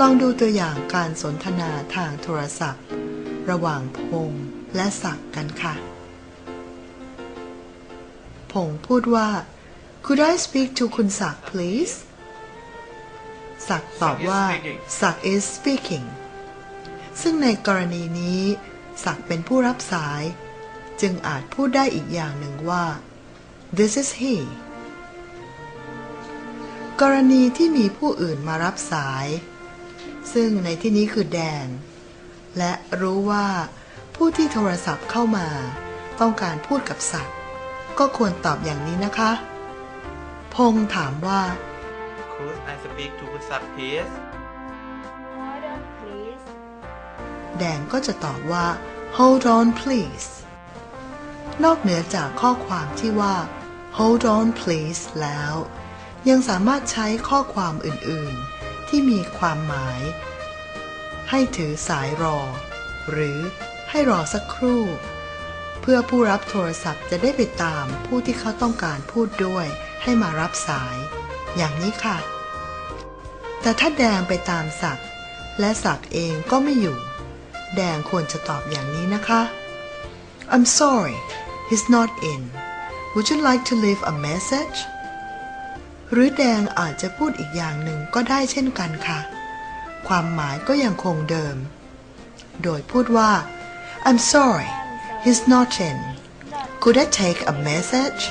ลองดูตัวอย่างการสนทนาทางโทรศัพท์ ระหว่างพงษ์และศักดิ์กันค่ะ พงษ์พูดว่า Could I speak to คุณศักดิ์ please ศักดิ์ตอบว่าศักดิ์ is speaking ซึ่งในกรณีนี้ศักดิ์เป็นผู้รับสาย จึงอาจพูดได้อีกอย่างหนึ่งว่า This is he กรณีที่มีผู้อื่นมารับสาย ซึ่งในที่นี้คือแดน และรู้ว่าผู้ที่โทรศัพท์เข้ามา ต้องการพูดกับสัตว์ ก็ควรตอบอย่างนี้นะคะ พงษ์ถามว่า Could I speak to คุณศักดิ์ please Hold on, please. แดนก็จะตอบว่า hold on please นอกเหนือจากข้อความที่ว่า hold on please แล้ว ยังสามารถใช้ข้อความอื่นๆ ที่มีความหมาย ให้ถือสายรอ หรือให้รอสักครู่ เพื่อผู้รับโทรศัพท์จะได้ไปตามผู้ที่เขาต้องการพูดด้วย ให้มารับสาย อย่างนี้ค่ะ แต่ถ้าแดงไปตามศักดิ์และศักดิ์เองก็ไม่อยู่ แดงควรจะตอบอย่างนี้นะคะ I'm sorry he's not in Would you like to leave a message หรือแดงอาจจะพูดอีกอย่างหนึ่งก็ได้เช่นกันค่ะ ความหมายก็ยังคงเดิม โดยพูดว่า I'm sorry he's not in Could I take a message